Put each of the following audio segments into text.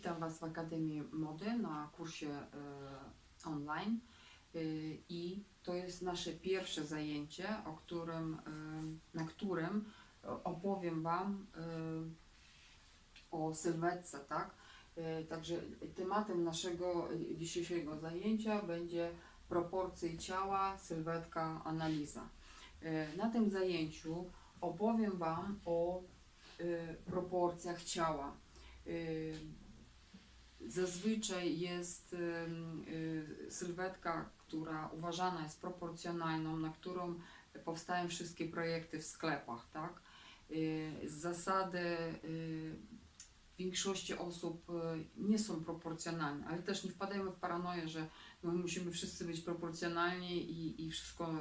Witam Was w Akademii Mody na kursie e, online E, i to jest nasze pierwsze zajęcie, o którym, e, na którym opowiem Wam o sylwetce, tak? Także tematem naszego dzisiejszego zajęcia będzie proporcje ciała, sylwetka, analiza. Na tym zajęciu opowiem Wam o proporcjach ciała. Zazwyczaj jest y, sylwetka, która uważana jest proporcjonalną, na którą powstają wszystkie projekty w sklepach, tak? Y, Z zasady y, większości osób nie są proporcjonalne, ale też nie wpadajmy w paranoję, że my musimy wszyscy być proporcjonalni i, i wszystko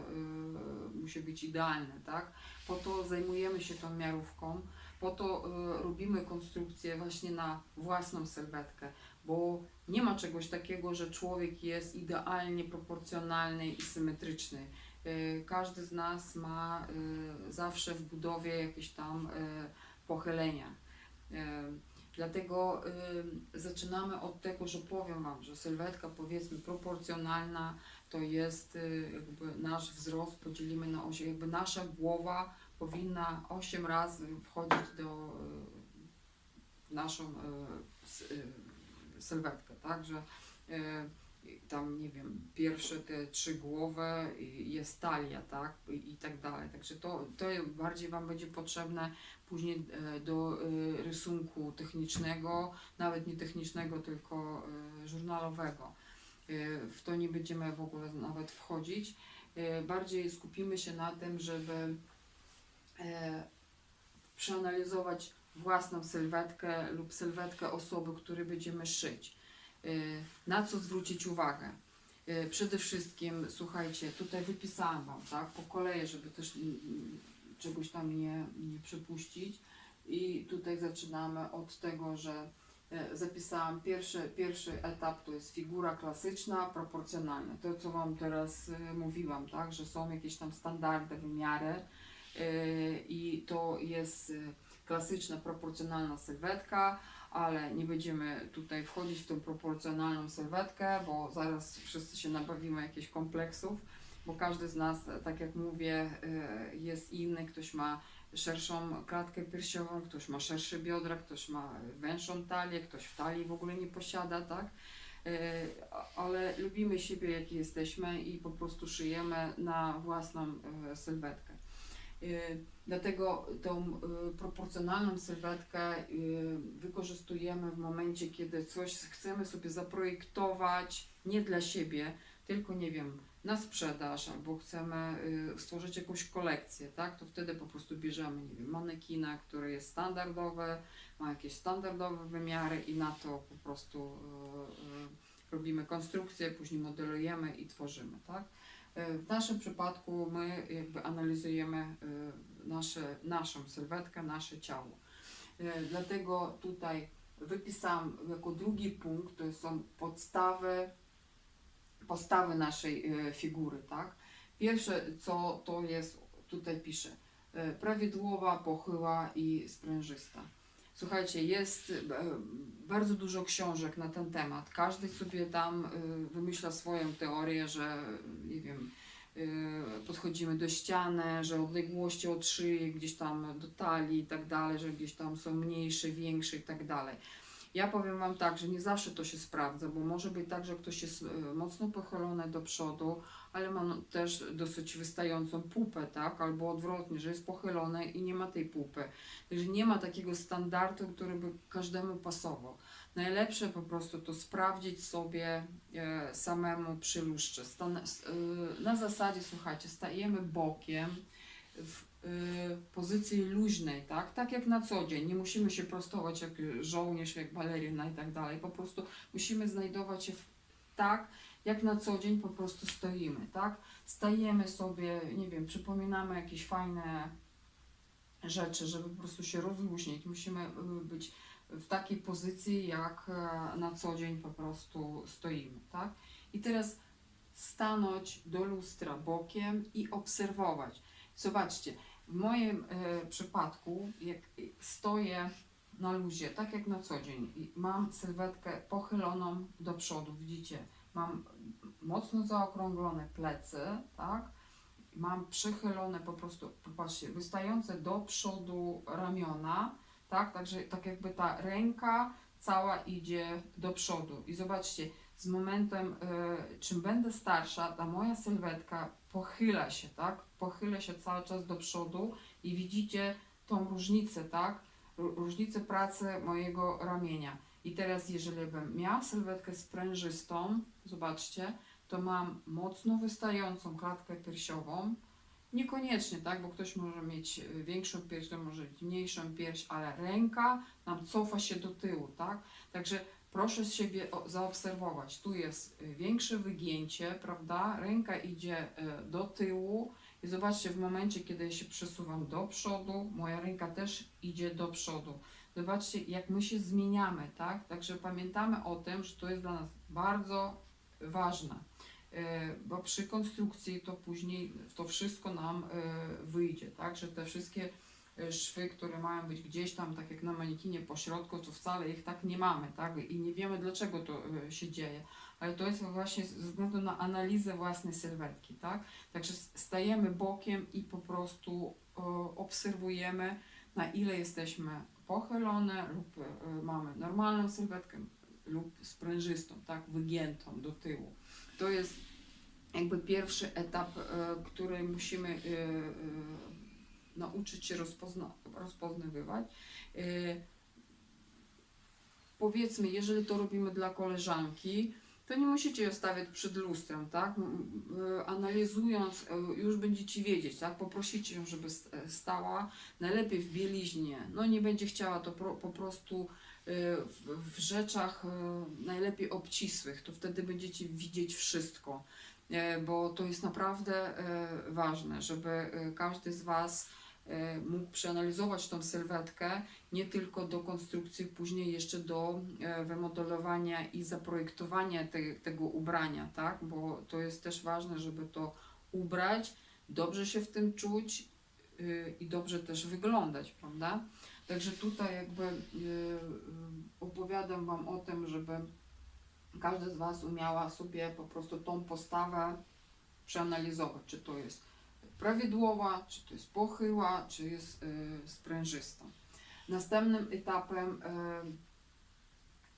musi być idealne, tak? Po to zajmujemy się tą miarówką, po to robimy konstrukcję właśnie na własną sylwetkę, bo nie ma czegoś takiego, że człowiek jest idealnie proporcjonalny i symetryczny. Y, każdy z nas ma y, zawsze w budowie jakieś tam y, pochylenia. Dlatego zaczynamy od tego, że powiem Wam, że sylwetka powiedzmy proporcjonalna to jest jakby nasz wzrost podzielimy na 8, jakby nasza głowa powinna 8 razy wchodzić do naszą sylwetkę, tak, że y, tam nie wiem, pierwsze te trzy głowy jest talia, tak, i, tak dalej. Także to, to bardziej Wam będzie potrzebne później e, do e, rysunku technicznego, nawet nie technicznego, tylko e, żurnalowego. E, W to nie będziemy w ogóle nawet wchodzić. E, Bardziej skupimy się na tym, żeby e, przeanalizować własną sylwetkę lub sylwetkę osoby, której będziemy szyć. E, Na co zwrócić uwagę? E, Przede wszystkim, słuchajcie, tutaj wypisałam Wam, tak, po kolei, żeby też mm, czegoś tam nie, nie przepuścić. I tutaj zaczynamy od tego, że e, zapisałam pierwszy, pierwszy etap to jest figura klasyczna, proporcjonalna. To, co Wam teraz mówiłam, tak, że są jakieś tam standardy, wymiary i to jest klasyczna, proporcjonalna sylwetka, ale nie będziemy tutaj wchodzić w tą proporcjonalną sylwetkę, bo zaraz wszyscy się nabawimy jakichś kompleksów bo każdy z nas, tak jak mówię, y, jest inny. Ktoś ma szerszą klatkę piersiową, ktoś ma szersze biodra, ktoś ma węższą talię, ktoś w talii w ogóle nie posiada, tak? Y, Ale lubimy siebie, jaki jesteśmy i po prostu szyjemy na własną y, sylwetkę. Y, Dlatego tą y, proporcjonalną sylwetkę y, wykorzystujemy w momencie, kiedy coś chcemy sobie zaprojektować nie dla siebie, tylko nie wiem, na sprzedaż, albo chcemy stworzyć jakąś kolekcję, tak? To wtedy po prostu bierzemy, nie wiem, manekina, który jest standardowy, ma jakieś standardowe wymiary i na to po prostu robimy konstrukcję, później modelujemy i tworzymy, tak? Y, W naszym przypadku my jakby analizujemy y, nasze, naszą sylwetkę, nasze ciało. Y, Dlatego tutaj wypisałam jako drugi punkt, to są podstawy postawy naszej e, figury, tak? Pierwsze, co to jest, tutaj piszę, e, prawidłowa, pochyła i sprężysta. Słuchajcie, jest e, bardzo dużo książek na ten temat. Każdy sobie tam e, wymyśla swoją teorię, że nie wiem, e, podchodzimy do ściany, że odległości od szyi gdzieś tam do talii i tak dalej, że gdzieś tam są mniejsze, większe i tak dalej. Ja powiem Wam tak, że nie zawsze to się sprawdza, bo może być tak, że ktoś jest e, mocno pochylony do przodu, ale ma no, też dosyć wystającą pupę, tak? Albo odwrotnie, że jest pochylony i nie ma tej pupy. Także nie ma takiego standardu, który by każdemu pasował. Najlepsze po prostu to sprawdzić sobie e, samemu przy s- e, na zasadzie, słuchajcie, stajemy bokiem w y, pozycji luźnej, tak? Tak jak na co dzień. Nie musimy się prostować jak żołnierz, jak balerina i tak dalej. Po prostu musimy znajdować się tak, jak na co dzień po prostu stoimy, tak? Stajemy sobie, nie wiem, przypominamy jakieś fajne rzeczy, żeby po prostu się rozluźnić. Musimy y, być w takiej pozycji, jak e, na co dzień po prostu stoimy, tak? I teraz stanąć do lustra bokiem i obserwować. Zobaczcie, w moim e, przypadku, jak stoję na luzie, tak jak na co dzień. I mam sylwetkę pochyloną do przodu, widzicie? Mam mocno zaokrąglone plecy, tak? Mam przychylone po prostu, popatrzcie, wystające do przodu ramiona, tak? Także tak jakby ta ręka cała idzie do przodu. I zobaczcie, z momentem, y, czym będę starsza, ta moja sylwetka pochyla się, tak? Pochyla się cały czas do przodu i widzicie tą różnicę, tak? Ró- Różnicę pracy mojego ramienia. I teraz, jeżeli bym miała sylwetkę sprężystą, zobaczcie, to mam mocno wystającą klatkę piersiową. Niekoniecznie, tak, bo ktoś może mieć y, większą pierś, to może mieć mniejszą pierś, ale ręka nam cofa się do tyłu, tak? Także proszę siebie zaobserwować. Tu jest y, większe wygięcie, prawda? Ręka idzie y, do tyłu i zobaczcie, w momencie, kiedy ja się przesuwam do przodu, moja ręka też idzie do przodu. Zobaczcie, jak my się zmieniamy, tak? Także pamiętamy o tym, że to jest dla nas bardzo ważne. E, bo przy konstrukcji to później to wszystko nam wyjdzie, tak, że te wszystkie szwy, które mają być gdzieś tam, tak jak na manikinie po środku, to wcale ich tak nie mamy, tak, i nie wiemy dlaczego to e, się dzieje, ale to jest właśnie ze względu na analizę własnej sylwetki, tak, także stajemy bokiem i po prostu e, obserwujemy, na ile jesteśmy pochylone lub e, mamy normalną sylwetkę lub sprężystą, tak, wygiętą do tyłu. To jest jakby pierwszy etap, który musimy nauczyć się rozpozna, rozpoznawywać. E, Powiedzmy, jeżeli to robimy dla koleżanki, to nie musicie ją stawiać przed lustrem, tak? E, Analizując, e, już będziecie wiedzieć, tak? Poprosicie ją, żeby st- stała najlepiej w bieliźnie. No nie będzie chciała to po prostu w, rzeczach najlepiej obcisłych, to wtedy będziecie widzieć wszystko, bo to jest naprawdę ważne, żeby każdy z Was mógł przeanalizować tą sylwetkę, nie tylko do konstrukcji, później jeszcze do e, wymodelowania i zaprojektowania te, tego ubrania, tak? Bo to jest też ważne, żeby to ubrać, dobrze się w tym czuć y, i dobrze też wyglądać, prawda? Także tutaj jakby y, y, opowiadam Wam o tym, żeby każda z Was umiała sobie po prostu tą postawę przeanalizować, czy to jest prawidłowa, czy to jest pochyła, czy jest y, sprężysta. Następnym etapem y,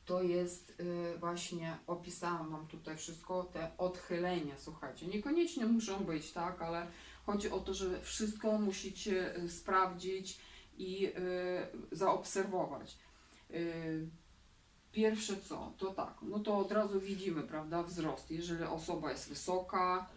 to jest y, właśnie, opisałam Wam tutaj wszystko, te odchylenia, słuchajcie, niekoniecznie muszą być, tak, ale chodzi o to, że wszystko musicie sprawdzić i zaobserwować. Pierwsze co, to tak, no to od razu widzimy, prawda, wzrost. Jeżeli osoba jest wysoka,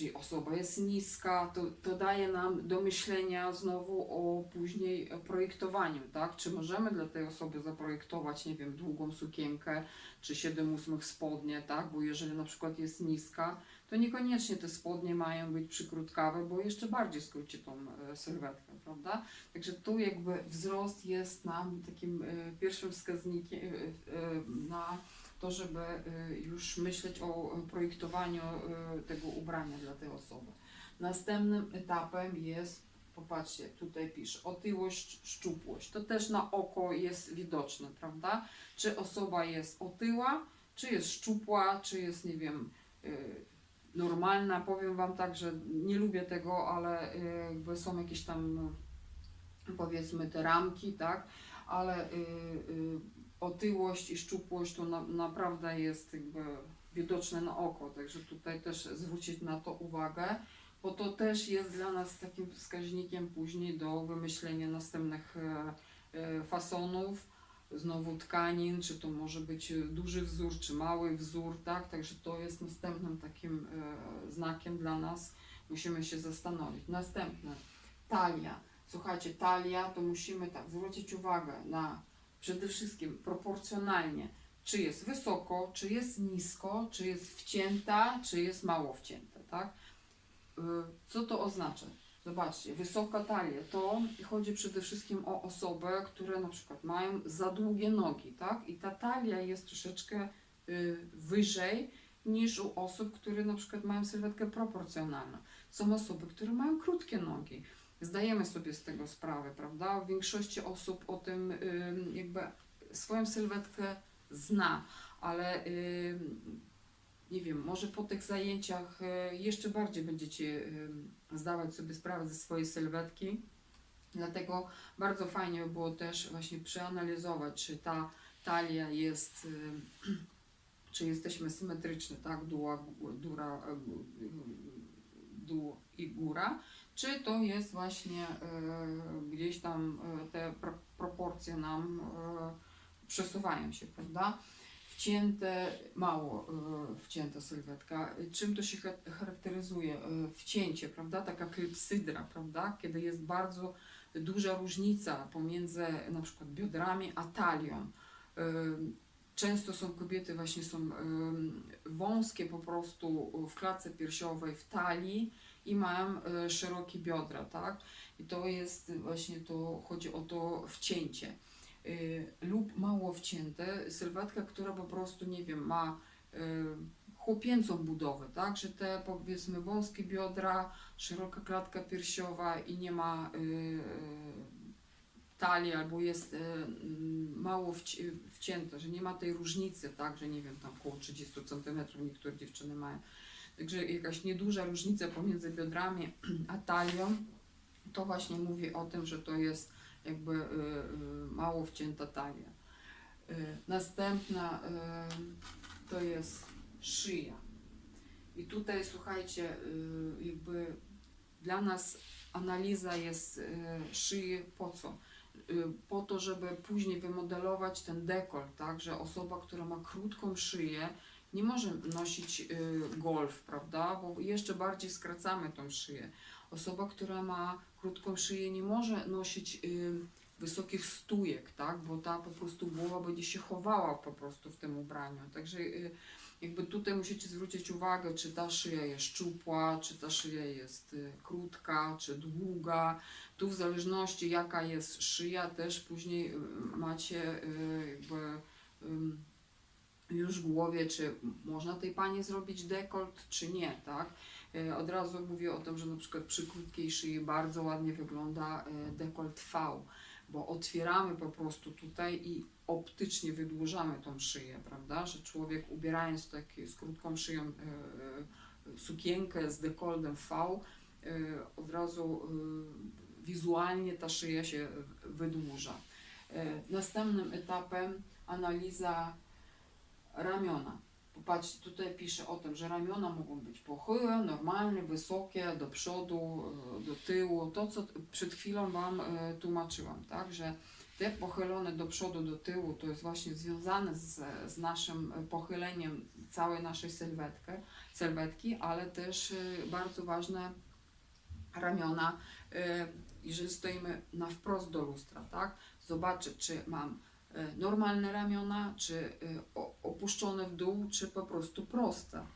yy, czy osoba jest niska, to, to daje nam do myślenia znowu o później projektowaniu, tak? Czy możemy dla tej osoby zaprojektować, nie wiem, długą sukienkę, czy 7 ósmych spodnie, tak? Bo jeżeli na przykład jest niska, to niekoniecznie te spodnie mają być przykrótkawe, bo jeszcze bardziej skróci tą e, sylwetkę, prawda? Także tu jakby wzrost jest nam takim e, pierwszym wskaźnikiem e, na to, żeby e, już myśleć o projektowaniu e, tego ubrania dla tej osoby. Następnym etapem jest, popatrzcie, tutaj pisze, otyłość, szczupłość. To też na oko jest widoczne, prawda? Czy osoba jest otyła, czy jest szczupła, czy jest, nie wiem, e, normalna. Powiem Wam tak, że nie lubię tego, ale jakby są jakieś tam powiedzmy te ramki, tak, ale y, y, otyłość i szczupłość to na, naprawdę jest jakby widoczne na oko, także tutaj też zwrócić na to uwagę, bo to też jest dla nas takim wskaźnikiem później do wymyślenia następnych e, e, fasonów, znowu tkanin, czy to może być duży wzór, czy mały wzór, tak, także to jest następnym takim e, znakiem dla nas, musimy się zastanowić. Następne, talia. Słuchajcie, talia to musimy tak zwrócić uwagę na przede wszystkim proporcjonalnie, czy jest wysoko, czy jest nisko, czy jest wcięta, czy jest mało wcięta, tak? Y, Co to oznacza? Zobaczcie, wysoka talia to chodzi przede wszystkim o osoby, które na przykład mają za długie nogi, tak? I ta talia jest troszeczkę y, wyżej niż u osób, które na przykład mają sylwetkę proporcjonalną. Są osoby, które mają krótkie nogi. Zdajemy sobie z tego sprawę, prawda? Większości osób o tym ym, jakby swoją sylwetkę zna, ale nie wiem, może po tych zajęciach y, jeszcze bardziej będziecie zdawać sobie sprawę ze swojej sylwetki. Dlatego bardzo fajnie by było też właśnie przeanalizować, czy ta talia jest, ym, czy jesteśmy symetryczni, tak, dół, dura, dół i góra, czy to jest właśnie e, gdzieś tam e, te pro, proporcje nam e, przesuwają się, prawda? Wcięte, mało wcięta sylwetka. Czym to się cha- charakteryzuje? Wcięcie, prawda? Taka klypsydra, prawda? Kiedy jest bardzo duża różnica pomiędzy na przykład biodrami a talią. Często są kobiety właśnie są wąskie po prostu w klatce piersiowej, w talii i mają e, szerokie biodra, tak? I to jest właśnie to, chodzi o to wcięcie. E, lub mało wcięte, sylwetka, która po prostu, nie wiem, ma e, chłopięcą budowę, tak? Że te powiedzmy wąskie biodra, szeroka klatka piersiowa i nie ma talii albo jest e, mm, mało wci- wcięte, że nie ma tej różnicy, tak? Że nie wiem, tam około 30 cm niektóre dziewczyny mają. Także jakaś nieduża różnica pomiędzy biodrami a talią, to właśnie mówi o tym, że to jest jakby y, y, mało wcięta talia. Y, Następna y, to jest szyja. I tutaj słuchajcie, y, jakby dla nas analiza jest y, szyi po co? Y, Po to, żeby później wymodelować ten dekolt, tak, że osoba, która ma krótką szyję, nie może nosić y, golf, prawda? Bo jeszcze bardziej skracamy tą szyję. Osoba, która ma krótką szyję, nie może nosić y, wysokich stójek, tak? Bo ta po prostu głowa będzie się chowała po prostu w tym ubraniu. Także jakby tutaj musicie zwrócić uwagę, czy ta szyja jest szczupła, czy ta szyja jest y, krótka, czy długa. Tu w zależności jaka jest szyja, też później y, macie y, jakby już w głowie, czy można tej pani zrobić dekolt, czy nie, tak? Od razu mówię o tym, że na przykład przy krótkiej szyi bardzo ładnie wygląda dekolt V, bo otwieramy po prostu tutaj i optycznie wydłużamy tą szyję, prawda? Że człowiek ubierając taki z krótką szyją e, e, sukienkę z dekoltem V, e, od razu wizualnie ta szyja się wydłuża. Następnym etapem analiza ramiona. Popatrzcie, tutaj pisze o tym, że ramiona mogą być pochyłe, normalne, wysokie, do przodu, e, do tyłu. To, co przed chwilą Wam e, tłumaczyłam, tak, że te pochylone do przodu, do tyłu, to jest właśnie związane z, z naszym pochyleniem całej naszej sylwetki, sylwetki ale też e, bardzo ważne ramiona, jeżeli stoimy na wprost do lustra, tak, zobaczyć, czy mam normalne ramiona, czy e, opuszczone w dół, czy po prostu proste.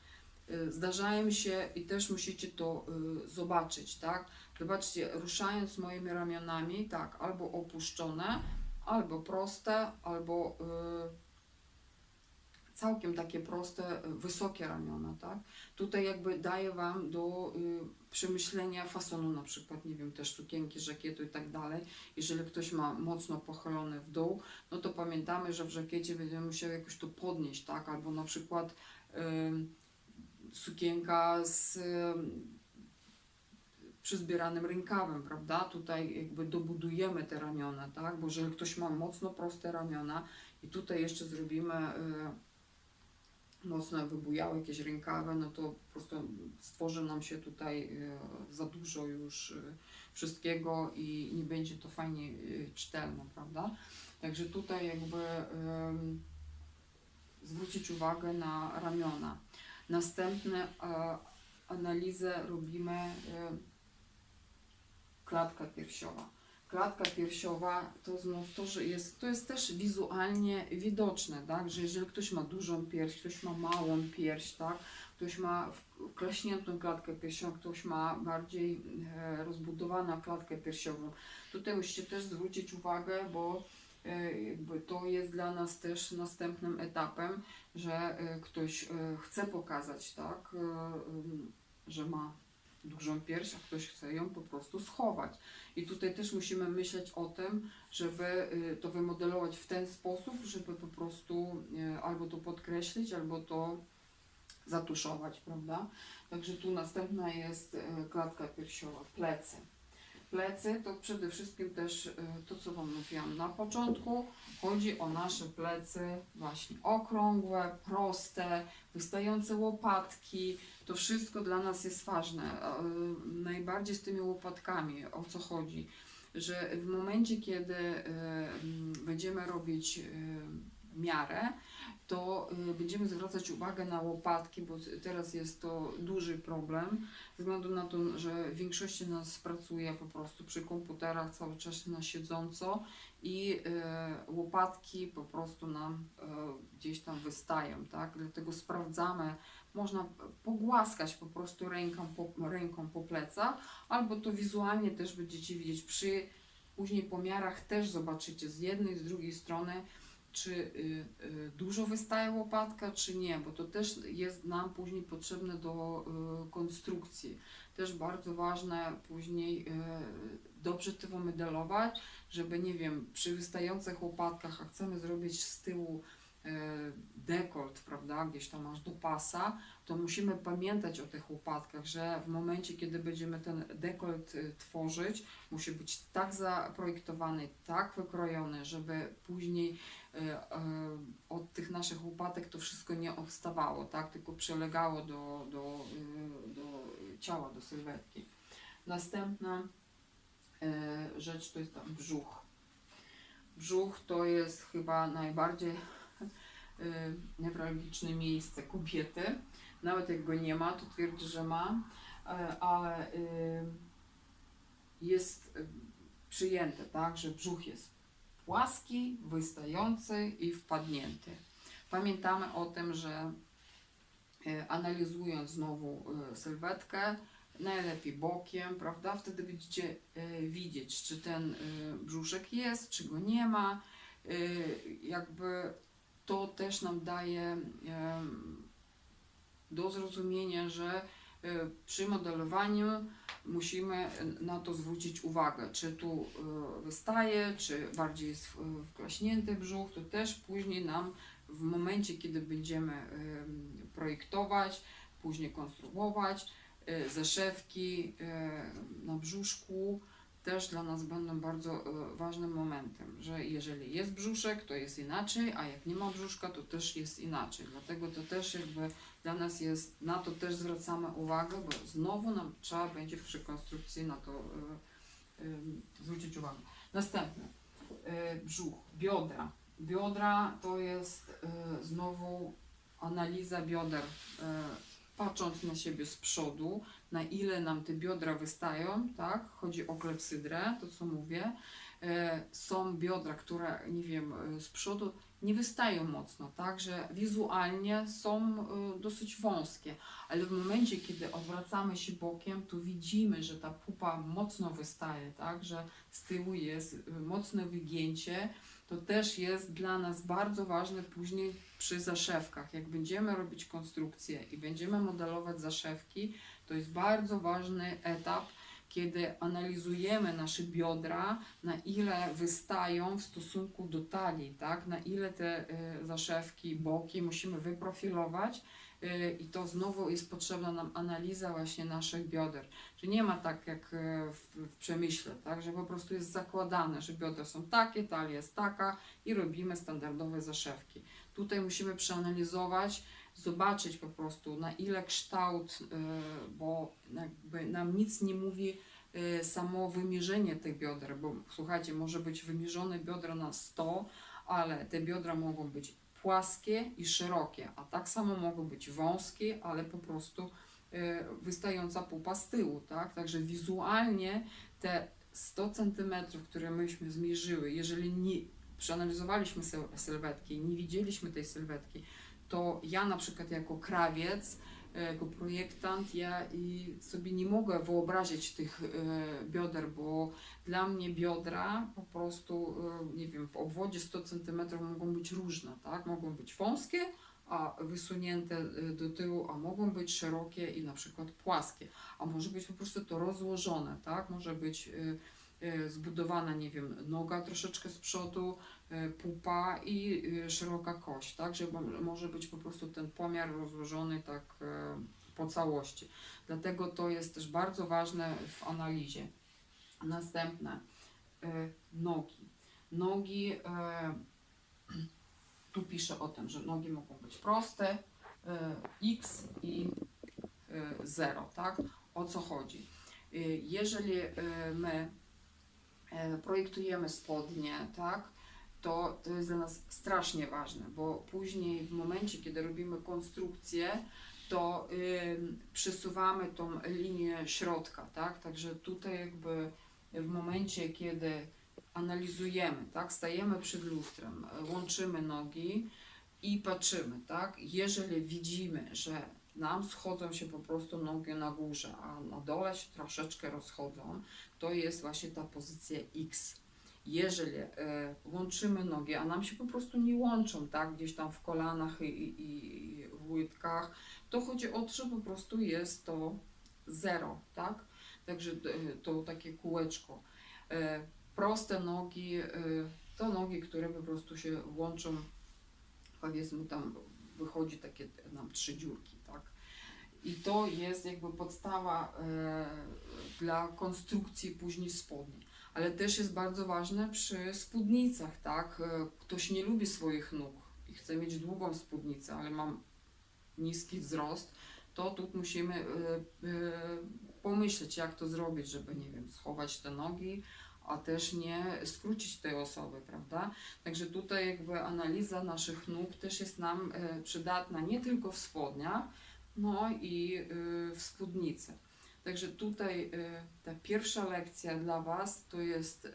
E, Zdarzają się i też musicie to e, zobaczyć, tak? Zobaczcie, ruszając moimi ramionami, tak, albo opuszczone, albo proste, albo e, całkiem takie proste, e, wysokie ramiona, tak? Tutaj jakby daję Wam do y, przemyślenia fasonu na przykład, nie wiem, też sukienki, żakietu i tak dalej. Jeżeli ktoś ma mocno pochylone w dół, no to pamiętamy, że w żakiecie będziemy musieli jakoś to podnieść, tak? Albo na przykład ym, sukienka z ym, przyzbieranym rękawem, prawda? Tutaj jakby dobudujemy te ramiona, tak? Bo jeżeli ktoś ma mocno proste ramiona i tutaj jeszcze zrobimy y, mocno wybujałe jakieś rękawy, no to po prostu stworzy nam się tutaj e, za dużo już e, wszystkiego i nie będzie to fajnie e, czytelne, prawda? Także tutaj jakby zwrócić uwagę na ramiona. Następne analizę robimy klatka piersiowa. Klatka piersiowa to znów to, że jest, to jest też wizualnie widoczne, tak? Że jeżeli ktoś ma dużą pierś, ktoś ma małą pierś, tak? Ktoś ma klaśniętą klatkę piersiową, ktoś ma bardziej e, rozbudowaną klatkę piersiową. Tutaj musicie też zwrócić uwagę, bo e, to jest dla nas też następnym etapem, że e, ktoś chce pokazać, tak? Że ma dużą pierś, a ktoś chce ją po prostu schować. I tutaj też musimy myśleć o tym, żeby y, to wymodelować w ten sposób, żeby po prostu y, albo to podkreślić, albo to zatuszować, prawda? Także tu następna jest y, klatka piersiowa, plecy. Plecy to przede wszystkim też y, to, co Wam mówiłam na początku, chodzi o nasze plecy właśnie okrągłe, proste, wystające łopatki. To wszystko dla nas jest ważne. Y, Najbardziej z tymi łopatkami, o co chodzi? Że w momencie, kiedy y, będziemy robić miarę, to y, będziemy zwracać uwagę na łopatki, bo teraz jest to duży problem, ze względu na to, że w większości nas pracuje po prostu przy komputerach cały czas na siedząco i y, łopatki po prostu nam y, gdzieś tam wystają, tak? Dlatego sprawdzamy, można pogłaskać po prostu ręką po, ręką po plecach, albo to wizualnie też będziecie widzieć przy później pomiarach też zobaczycie z jednej, z drugiej strony, czy y, y, dużo wystaje łopatka, czy nie, bo to też jest nam później potrzebne do y, konstrukcji. Też bardzo ważne później dobrze to wymodelować, żeby nie wiem, przy wystających łopatkach, a chcemy zrobić z tyłu dekolt, prawda, gdzieś tam aż do pasa, to musimy pamiętać o tych łopatkach, że w momencie, kiedy będziemy ten dekolt y, tworzyć, musi być tak zaprojektowany, tak wykrojony, żeby później y, y, od tych naszych łopatek to wszystko nie odstawało, tak, tylko przylegało do, do, y, do ciała, do sylwetki. Następna y, rzecz to jest tam brzuch. Brzuch to jest chyba najbardziej y, newralgiczne miejsce kobiety. Nawet jak go nie ma, to twierdzi, że ma, y, ale y, jest y, przyjęte, tak, że brzuch jest płaski, wystający i wpadnięty. Pamiętamy o tym, że analizując znowu sylwetkę, najlepiej bokiem, prawda? Wtedy będziecie widzieć, czy ten brzuszek jest, czy go nie ma. Jakby to też nam daje do zrozumienia, że e, przy modelowaniu musimy na to zwrócić uwagę, czy tu e, wystaje, czy bardziej jest wklaśnięty brzuch, to też później nam w momencie, kiedy będziemy em, projektować, później konstruować, e, zaszewki e, na brzuszku też dla nas będą bardzo e, ważnym momentem, że jeżeli jest brzuszek, to jest inaczej, a jak nie ma brzuszka, to też jest inaczej. Dlatego to też jakby dla nas jest, na to też zwracamy uwagę, bo znowu nam trzeba będzie przy konstrukcji na to e, e, zwrócić uwagę. Następne, e, brzuch, biodra. Biodra to jest e, znowu analiza bioder, e, patrząc na siebie z przodu, na ile nam te biodra wystają, tak? Chodzi o klepsydrę, to co mówię. E, są biodra, które, nie wiem, e, z przodu nie wystają mocno, tak? Że wizualnie są e, dosyć wąskie, ale w momencie, kiedy odwracamy się bokiem, to widzimy, że ta pupa mocno wystaje, tak? Że z tyłu jest mocne wygięcie. To też jest dla nas bardzo ważne później przy zaszewkach. Jak będziemy robić konstrukcję i będziemy modelować zaszewki, to jest bardzo ważny etap, kiedy analizujemy nasze biodra, na ile wystają w stosunku do talii, tak? na ile te y, zaszewki, boki musimy wyprofilować i to znowu jest potrzebna nam analiza właśnie naszych bioder. Że nie ma tak jak y, w, w przemyśle, tak? że po prostu jest zakładane, że biodra są takie, talia jest taka i robimy standardowe zaszewki. Tutaj musimy przeanalizować, zobaczyć po prostu na ile kształt, y, bo nam nic nie mówi y, samo wymierzenie tych bioder, bo słuchajcie, może być wymierzone biodra na 100, ale te biodra mogą być płaskie i szerokie, a tak samo mogą być wąskie, ale po prostu y, wystająca pupa z tyłu, tak? Także wizualnie te 100 cm, które myśmy zmierzyły, jeżeli nie przeanalizowaliśmy syl- sylwetki, nie widzieliśmy tej sylwetki, to ja na przykład jako krawiec, jako projektant, ja i sobie nie mogę wyobrazić tych e, bioder, bo dla mnie biodra po prostu, e, nie wiem, w obwodzie 100 cm mogą być różne, tak? Mogą być wąskie, a wysunięte y, do tyłu, a mogą być szerokie i na przykład płaskie, a może być po prostu to rozłożone, tak? Może być zbudowana, nie wiem, noga troszeczkę z przodu, y, pupa i y, szeroka kość, tak? Że mo- może być po prostu ten pomiar rozłożony tak po całości. Dlatego to jest też bardzo ważne w analizie. Następne, nogi. Nogi, tu piszę o tym, że nogi mogą być proste, X i y, 0, tak? O co chodzi? Jeżeli my projektujemy spodnie, tak? To, to jest dla nas strasznie ważne, bo później w momencie, kiedy robimy konstrukcję, to przesuwamy tą linię środka, tak? Także tutaj jakby w momencie, kiedy analizujemy, tak? Stajemy przed lustrem, łączymy nogi i patrzymy, tak? Jeżeli widzimy, że nam schodzą się po prostu nogi na górze, a na dole się troszeczkę rozchodzą, to jest właśnie ta pozycja X. Jeżeli e, łączymy nogi, a nam się po prostu nie łączą, tak, gdzieś tam w kolanach i, i, i w łydkach, to chodzi o to, że po prostu jest to zero, tak? Także e, to takie kółeczko. E, proste nogi e, to nogi, które po prostu się łączą, powiedzmy tam wychodzi takie nam trzy dziurki? I to jest jakby podstawa e, dla konstrukcji później spodni. Ale też jest bardzo ważne przy spódnicach, tak? E, Ktoś nie lubi swoich nóg i chce mieć długą spódnicę, ale mam niski wzrost, to tu musimy e, pomyśleć, jak to zrobić, żeby, nie wiem, schować te nogi, a też nie skrócić tej osoby, prawda? Także tutaj jakby analiza naszych nóg też jest nam przydatna nie tylko w spodniach, no i y, w spódnicy. Także tutaj y, ta pierwsza lekcja dla Was to jest y,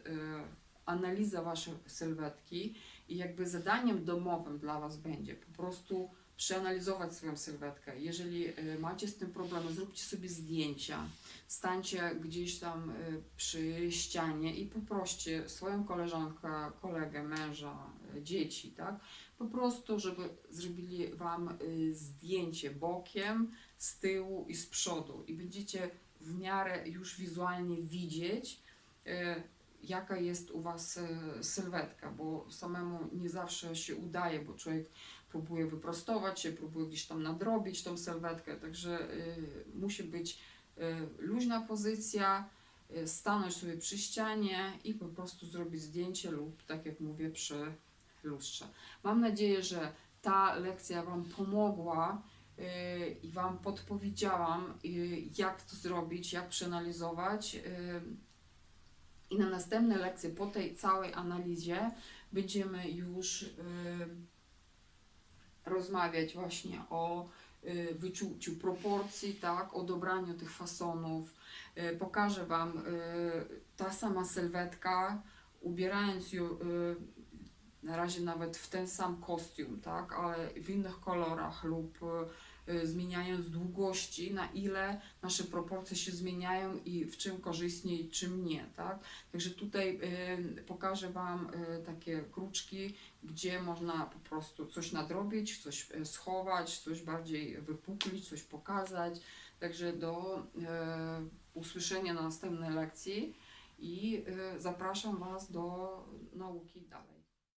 analiza Waszej sylwetki i jakby zadaniem domowym dla Was będzie po prostu przeanalizować swoją sylwetkę. Jeżeli macie z tym problemy, zróbcie sobie zdjęcia, stańcie gdzieś tam przy ścianie i poproście swoją koleżankę, kolegę, męża, dzieci, tak? Po prostu, żeby zrobili Wam y, zdjęcie bokiem, z tyłu i z przodu i będziecie w miarę już wizualnie widzieć, y, jaka jest u Was y, sylwetka, bo samemu nie zawsze się udaje, bo człowiek próbuje wyprostować się, próbuje gdzieś tam nadrobić tą sylwetkę, także musi być luźna pozycja, stanąć sobie przy ścianie i po prostu zrobić zdjęcie lub, tak jak mówię, przy lustrze. Mam nadzieję, że ta lekcja Wam pomogła yy, i Wam podpowiedziałam, yy, jak to zrobić, jak przeanalizować. Yy, I na następne lekcje po tej całej analizie będziemy już rozmawiać właśnie o wyczuciu proporcji, tak, o dobraniu tych fasonów. Pokażę Wam ta sama sylwetka, ubierając ją na razie nawet w ten sam kostium, tak, ale w innych kolorach lub y, zmieniając długości, na ile nasze proporcje się zmieniają i w czym korzystniej, czym nie, tak. Także tutaj y, pokażę Wam y, takie kruczki, gdzie można po prostu coś nadrobić, coś schować, coś bardziej wypuklić, coś pokazać. Także do usłyszenia na następnej lekcji i zapraszam Was do nauki dalej.